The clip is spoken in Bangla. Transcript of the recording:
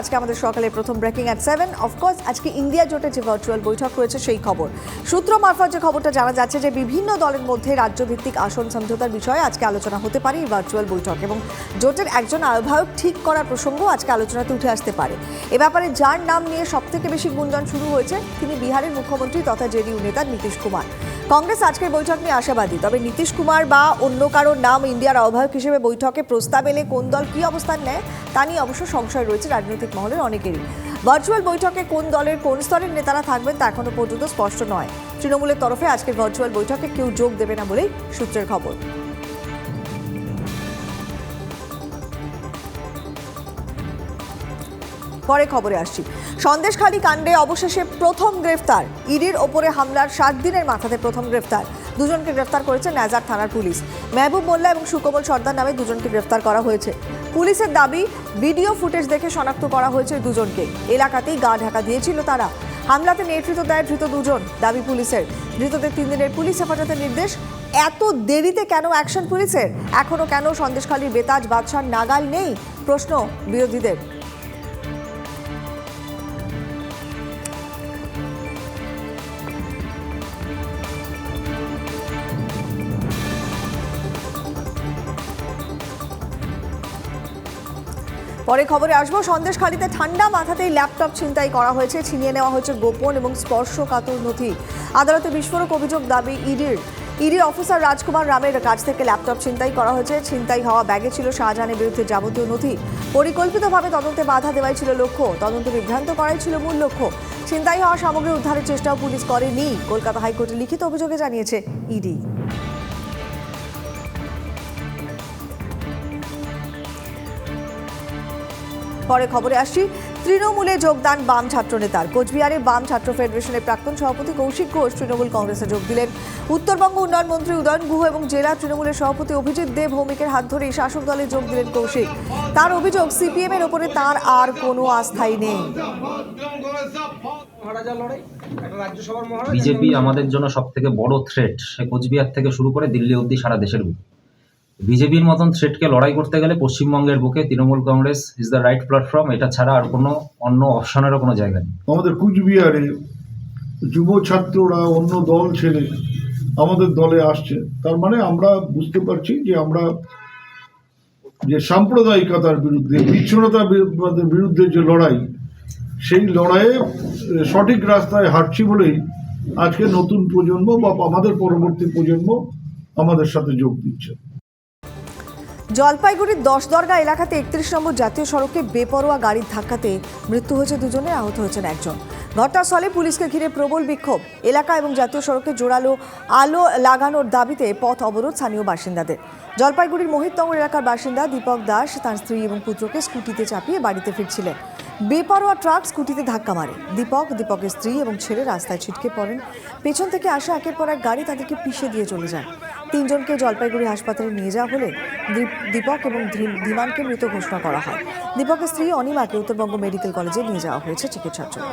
আজকে আমাদের সকালে প্রথম breaking at seven of course আজকে ইন্ডিয়া জোটের যে ভার্চুয়াল বৈঠক রয়েছে, সেই খবর। সূত্র মারফত যে খবরটা জানা যাচ্ছে যে বিভিন্ন দলের মধ্যে রাজ্যভিত্তিক আসন সমঝোতার বিষয়ে আজকে আলোচনা হতে পারে এই ভার্চুয়াল বৈঠক এবং জোটের একজন আহ্বায়ক ঠিক করার প্রসঙ্গ আজকে আলোচনাতে উঠে আসতে পারে। এ ব্যাপারে যার নাম নিয়ে সবথেকে বেশি গুঞ্জন শুরু হয়েছে, তিনি বিহারের মুখ্যমন্ত্রী তথা জেডিইউ নেতা নীতিশ কুমার। কংগ্রেস আজকের বৈঠক নিয়ে আশাবাদী, তবে নীতিশ কুমার বা অন্য কারোর নাম ইন্ডিয়ার আহ্বায়ক হিসেবে বৈঠকে প্রস্তাব এলে কোন দল কী অবস্থান নেয়, তা নিয়ে অবশ্য সংশয় রয়েছে রাজনৈতিক মহলের অনেকেরই। ভার্চুয়াল বৈঠকে কোন দলের কোন স্তরের নেতারা থাকবেন তা এখনও পর্যন্ত স্পষ্ট নয়। তৃণমূলের তরফে আজকের ভার্চুয়াল বৈঠকে কেউ যোগ দেবে না বলেই সূত্রের খবর। পরে খবরে আসছি। সন্দেশখালী কাণ্ডে অবশেষে প্রথম গ্রেফতার। ইডির ওপরে হামলার সাত দিনের মাথাতে প্রথম গ্রেফতার। দুজনকে গ্রেফতার করেছে নাজার থানার পুলিশ। মেহবুব মোল্লা এবং সুকোমল সর্দার নামে দুজনকে গ্রেফতার করা হয়েছে। পুলিশের দাবি, ভিডিও ফুটেজ দেখে শনাক্ত করা হয়েছে দুজনকে। এলাকাতেই গা ঢাকা দিয়েছিল তারা। হামলাতে নেতৃত্ব দেয় ধৃত দুজন, দাবি পুলিশের। ধৃতদের তিন দিনের পুলিশ হেফাজতের নির্দেশ, এত দেরিতে কেন অ্যাকশন পুলিশের? এখনও কেন সন্দেশখালীর বেতাজ, বাদশার, নাগাল নেই? প্রশ্ন বিরোধীদের। পরে খবরে আসব, সন্দেশখালীতে ঠান্ডা মাথাতেই ল্যাপটপ ছিনতাই করা হয়েছে। ছিনিয়ে নেওয়া হয়েছে গোপন এবং স্পর্শকাতর নথি। আদালতে বিস্ফোরক অভিযোগ দাবি ইডির। ইডির অফিসার রাজকুমার রামের কাছ থেকে ল্যাপটপ ছিনতাই করা হয়েছে। ছিনতাই হওয়া ব্যাগে ছিল শাহজাহানের বিরুদ্ধে যাবতীয় নথি। পরিকল্পিতভাবে তদন্তে বাধা দেওয়াই ছিল লক্ষ্য। তদন্ত বিভ্রান্ত করাই ছিল মূল লক্ষ্য। ছিনতাই হওয়া সামগ্রী উদ্ধারের চেষ্টাও পুলিশ করেনি। কলকাতা হাইকোর্টে লিখিত অভিযোগে জানিয়েছে ইডি। পরে খবরে আসছি তৃণমূলে যোগদান বাম ছাত্রনেতার। কোচবিহারে বাম ছাত্র ফেডারেশনের প্রাক্তন সভাপতি কৌশিক ঘোষ তৃণমূল কংগ্রেসে যোগ দিলেন। উত্তরবঙ্গ উন্নয়ন মন্ত্রী উদয়ন গুহ এবং জেলা তৃণমূলের সভাপতি অভিজিৎ দে ভৌমিকের হাত ধরেই শাসক দলে যোগ দিলেন কৌশিক। তার অভিযোগ সিপিএম এর ওপরে তার আর কোনো আস্থাই নেই। বিজেপি আমাদের জন্য সব থেকে বড় থ্রেট সে কোচবিহার থেকে শুরু করে দিল্লি অব্দি সারা দেশের বিজেপির মতন থ্রেটকে লড়াই করতে গেলে পশ্চিমবঙ্গের বুকে Trinamool Congress is the right platform এটা ছাড়া আর কোনো অন্য অপশনেরও কোনো জায়গা নেই। আমাদের কুচবিহারে যুব ছাত্ররা, অন্য দল ছেড়ে আমাদের দলে আসছে। তার মানে আমরা বুঝতে পারছি যে আমরা যে সাম্প্রদায়িকতার বিরুদ্ধে বিচ্ছিন্নতার বিরুদ্ধে- যে লড়াই, সেই লড়াইয়ে সঠিক রাস্তায় হাঁটছি বলেই আজকে নতুন প্রজন্ম বা আমাদের পরবর্তী প্রজন্ম আমাদের সাথে যোগ দিচ্ছে। জলপাইগুড়ির দশদরগা এলাকাতে একত্রিশ নম্বর জাতীয় সড়কে বেপরোয়া গাড়ির ধাক্কাতে মৃত্যু হয়েছে দুজনে, আহত হয়েছেন একজন। ঘটনাস্থলে পুলিশকে ঘিরে প্রবল বিক্ষোভ। এলাকা এবং জাতীয় সড়কে জোরালো আলো লাগানোর দাবিতে পথ অবরোধ স্থানীয় বাসিন্দাদের। জলপাইগুড়ির মোহিতনগর এলাকার বাসিন্দা দীপক দাস তার স্ত্রী এবং পুত্রকে স্কুটিতে চাপিয়ে বাড়িতে ফিরছিলেন। বেপরোয়া ট্রাক স্কুটিতে ধাক্কা মারে। দীপক, দীপকের স্ত্রী এবং ছেলে রাস্তায় ছিটকে পড়েন। পেছন থেকে আসা একের পর এক গাড়ি তাদেরকে পিষে দিয়ে চলে যায়। তিনজনকে জলপাইগুড়ি হাসপাতালে নিয়ে যাওয়া হলে দীপ- দীপক এবং ধীমানকে মৃত ঘোষণা করা হয়। দীপকের স্ত্রী অনিমাকে উত্তরবঙ্গ মেডিকেল কলেজে নিয়ে যাওয়া হয়েছে চিকিৎসার জন্য।